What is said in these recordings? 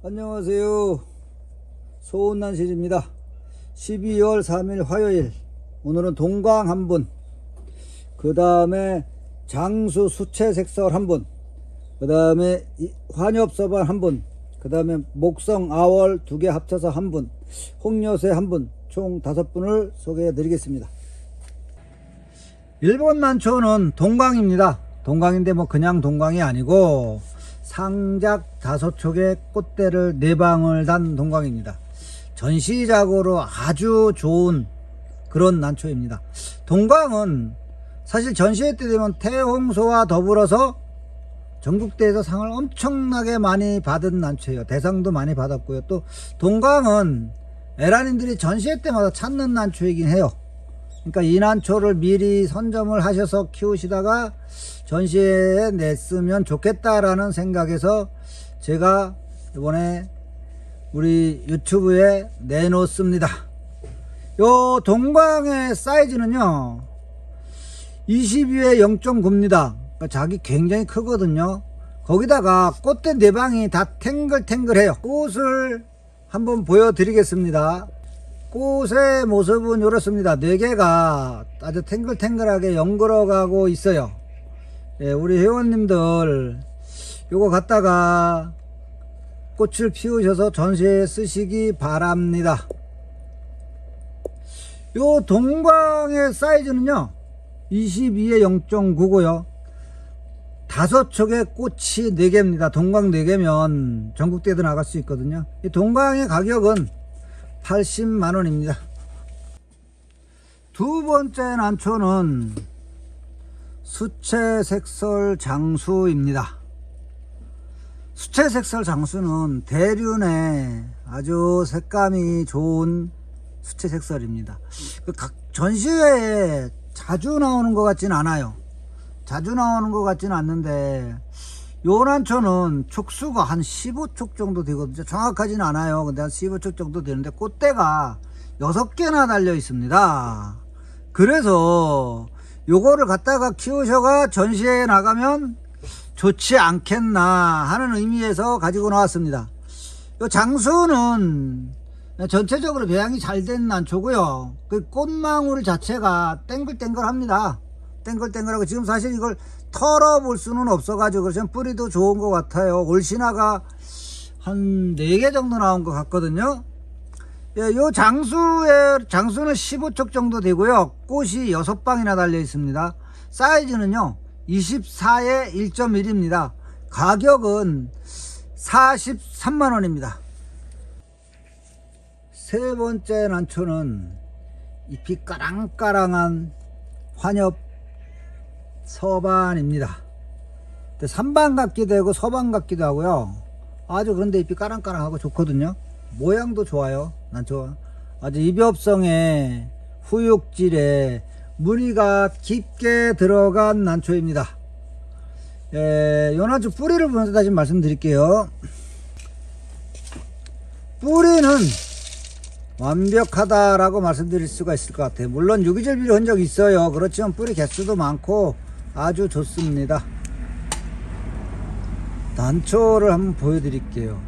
안녕하세요. 소은난실입니다. 12월 3일 화요일. 오늘은 동광 한 분, 그 다음에 장수 수채색설 한 분, 그 다음에 환엽서반 한 분, 그 다음에 목성 아월 두 개 합쳐서 한 분, 홍여세 한 분, 총 다섯 분을 소개해 드리겠습니다. 일본 난초는 동광입니다. 동광인데 뭐 그냥 동광이 아니고 상작 다섯 촉의 꽃대를 네 방울 단 동광입니다. 전시작으로 아주 좋은 그런 난초입니다. 동광은 사실 전시회 때 되면 태홍소와 더불어서 전국대에서 상을 엄청나게 많이 받은 난초예요. 대상도 많이 받았고요. 또 동광은 에라님들이 전시회 때마다 찾는 난초이긴 해요. 그러니까 이 난초를 미리 선점을 하셔서 키우시다가 전시회에 냈으면 좋겠다라는 생각에서 제가 이번에 우리 유튜브에 내놓습니다. 요 동광의 사이즈는요 22에 0.9입니다. 그러니까 자기 굉장히 크거든요. 거기다가 꽃대 네 방이 다 탱글탱글해요. 꽃을 한번 보여드리겠습니다. 꽃의 모습은 이렇습니다. 네 개가 아주 탱글탱글하게 연걸어 가고 있어요. 예, 우리 회원님들 요거 갖다가 꽃을 피우셔서 전시에 쓰시기 바랍니다. 요 동광의 사이즈는요 22에 0.9고요 다섯 촉의 꽃이 4개입니다 동광 4개면 전국대도 나갈 수 있거든요 이 동광의 가격은 80만원입니다 두 번째 난초는 수채색설 장수입니다 수채색설 장수는 대륜의 아주 색감이 좋은 수채색설입니다. 그각 전시회에 자주 나오는 것 같지는 않아요. 자주 나오는 것 같지는 않는데 요란초는 촉수가 한 15촉 정도 되거든요. 정확하지는 않아요. 근데 한 15촉 정도 되는데 꽃대가 6개나 달려 있습니다. 그래서 요거를 갖다가 키우셔가 전시회에 나가면 좋지 않겠나 하는 의미에서 가지고 나왔습니다. 요 장수는 전체적으로 배양이 잘 된 난초고요. 그 꽃망울 자체가 땡글땡글합니다. 땡글땡글하고 지금 사실 이걸 털어볼 수는 없어가지고 그래서 뿌리도 좋은 것 같아요. 올시나가 한 4개 정도 나온 것 같거든요. 예, 요 장수의 장수는 15촉 정도 되고요. 꽃이 6방이나 달려 있습니다. 사이즈는요. 24에 1.1입니다. 가격은 43만원입니다. 세 번째 난초는 잎이 까랑까랑한 환엽 서반입니다. 3반 같기도 하고 서반 같기도 하고요. 아주 그런데 잎이 까랑까랑하고 좋거든요. 모양도 좋아요. 난초 아주 입엽성에 후육질에 무늬가 깊게 들어간 난초입니다. 예, 요 난초 뿌리를 보면서 다시 말씀드릴게요. 뿌리는 완벽하다라고 말씀드릴 수가 있을 것 같아요. 물론 유기질비료 흔적 있어요. 그렇지만 뿌리 개수도 많고 아주 좋습니다. 단초를 한번 보여드릴게요.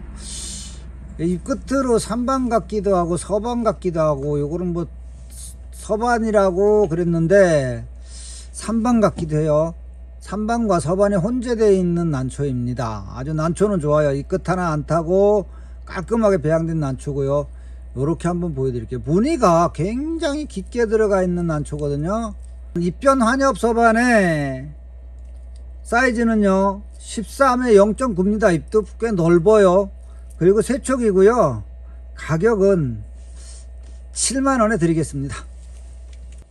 이 끝으로 3반 같기도 하고 서반 같기도 하고 요거는 뭐 서반이라고 그랬는데 3반 같기도 해요. 3반과 서반이 혼재되어 있는 난초입니다. 아주 난초는 좋아요. 이 끝 하나 안 타고 깔끔하게 배양된 난초고요. 이렇게 한번 보여드릴게요. 무늬가 굉장히 깊게 들어가 있는 난초거든요. 입변 환엽 서반에 사이즈는요 13에 0.9입니다. 입도 꽤 넓어요. 그리고 세촉이고요. 가격은 7만원에 드리겠습니다.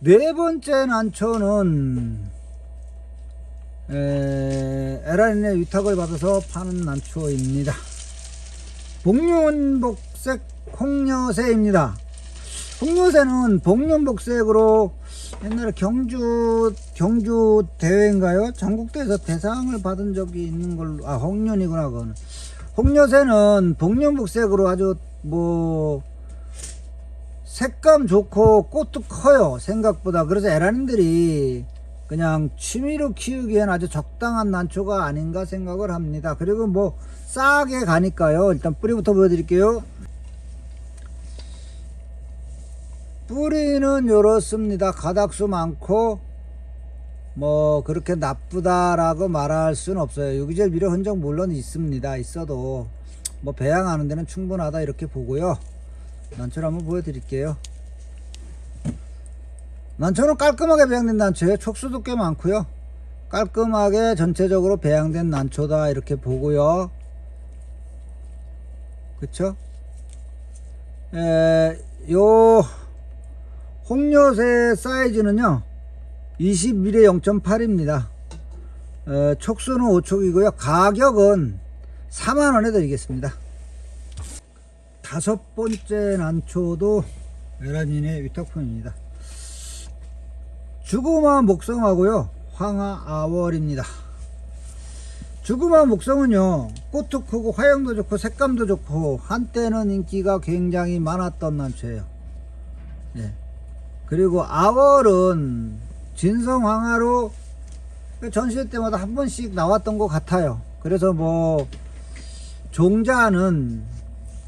네 번째 난초는 에라인의 위탁을 받아서 파는 난초입니다. 복륜복색 홍여새입니다. 홍여새는 복륜복색으로 옛날에 경주 경주 대회인가요? 전국대에서 대상을 받은 적이 있는 걸로 아 홍련이구나 그거는 홍여새는 복륜복색으로 아주 뭐 색감 좋고 꽃도 커요 생각보다 그래서 에라님들이 그냥 취미로 키우기엔 아주 적당한 난초가 아닌가 생각을 합니다. 그리고 뭐 싸게 가니까요. 일단 뿌리부터 보여드릴게요. 뿌리는 이렇습니다. 가닥수 많고 뭐 그렇게 나쁘다라고 말할 수는 없어요. 유기질 미려 흔적 물론 있습니다. 있어도 뭐 배양하는 데는 충분하다 이렇게 보고요. 난초를 한번 보여드릴게요. 난초는 깔끔하게 배양된 난초예요. 촉수도 꽤 많고요. 깔끔하게 전체적으로 배양된 난초다 이렇게 보고요. 그쵸? 에, 요 홍요새 사이즈는요 21에 0.8입니다. 어, 촉수는 5촉이고요. 가격은 4만원에 드리겠습니다. 다섯 번째 난초도 에라닌의 위탁품입니다. 주구마 목성하고요 황하 아월입니다. 주구마 목성은요 꽃도 크고 화형도 좋고 색감도 좋고 한때는 인기가 굉장히 많았던 난초예요. 예. 그리고 아월은 진성황화로 전시회 때마다 한 번씩 나왔던 것 같아요. 그래서 뭐 종자는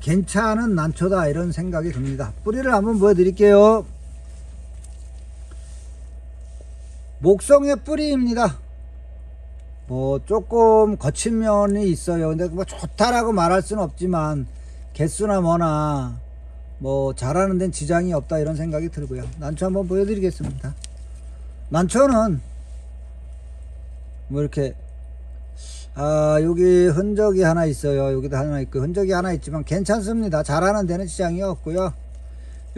괜찮은 난초다 이런 생각이 듭니다. 뿌리를 한번 보여드릴게요. 목성의 뿌리입니다. 뭐 조금 거친 면이 있어요. 근데 뭐 좋다라고 말할 수는 없지만 개수나 뭐나 뭐 잘하는 데는 지장이 없다 이런 생각이 들고요. 난초 한번 보여드리겠습니다. 난초는 뭐 이렇게 아 여기 흔적이 하나 있어요. 여기도 하나 있고 흔적이 하나 있지만 괜찮습니다. 잘하는 데는 지장이 없고요.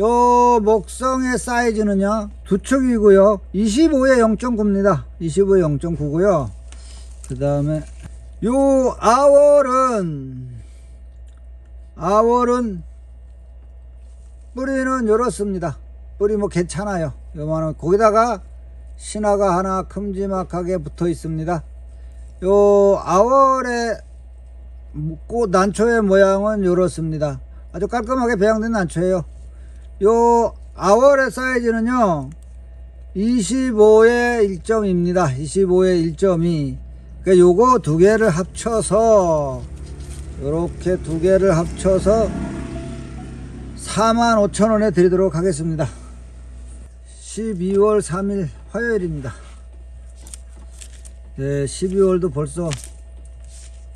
요 목성의 사이즈는요 두 축이고요 25에 0.9입니다 25에 0.9고요 그 다음에 요 아월은 아월은 뿌리는 요렇습니다. 뿌리 뭐 괜찮아요. 요만한 거기다가 신화가 하나 큼지막하게 붙어 있습니다. 요 아월의 꽃 난초의 모양은 요렇습니다. 아주 깔끔하게 배양된 난초예요. 요 아월의 사이즈는요 25에 1점입니다. 25에 1점이. 그러니까 요거 두 개를 합쳐서 요렇게 두 개를 합쳐서 45,000원에 드리도록 하겠습니다. 12월 3일 화요일입니다. 네, 12월도 벌써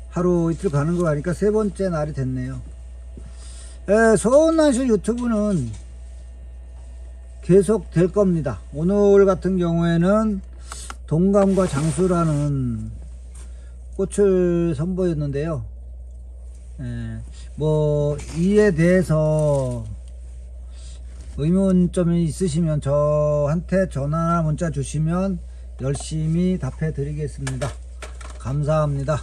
하루 이틀 가는 거 가니까 세 번째 날이 됐네요. 네, 소원난쇼 유튜브는 계속 될 겁니다. 오늘 같은 경우에는 동감과 장수라는 꽃을 선보였는데요. 예, 뭐 이에 대해서 의문점이 있으시면 저한테 전화나 문자 주시면 열심히 답해 드리겠습니다. 감사합니다.